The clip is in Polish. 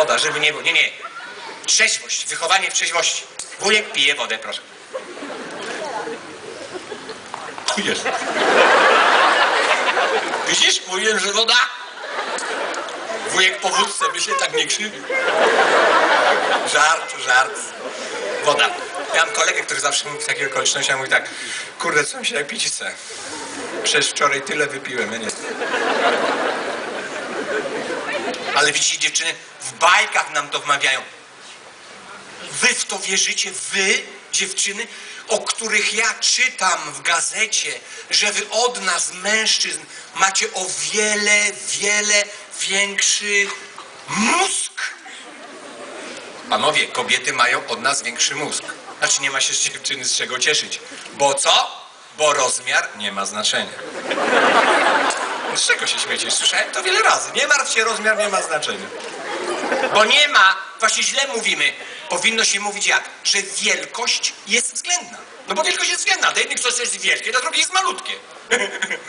woda, żeby nie było. Nie, nie. Trzeźwość, wychowanie w trzeźwości. Wujek pije wodę, proszę. Jest. Widzisz? Mówiłem, że woda. Wujek po wódce by się tak nie krzywił. Żart, żart. Woda. Miałem kolegę, który zawsze mówi w takich okolicznościach, mówi tak, kurde, co mi się jak pić chce. Przecież wczoraj tyle wypiłem, ja nie Ale widzicie, dziewczyny, w bajkach nam to wmawiają. Wy w to wierzycie, wy, dziewczyny, o których ja czytam w gazecie, że wy od nas, mężczyzn, macie o wiele, wiele większy mózg. Panowie, kobiety mają od nas większy mózg. Znaczy nie ma się dziewczyny z czego cieszyć. Bo co? Bo rozmiar nie ma znaczenia. Z czego się śmiecie? Słyszałem to wiele razy. Nie martw się, rozmiar nie ma znaczenia. Bo nie ma, właśnie źle mówimy. Powinno się mówić jak? Że wielkość jest względna. No bo wielkość jest względna. Dla jednych coś jest wielkie, dla drugich jest malutkie.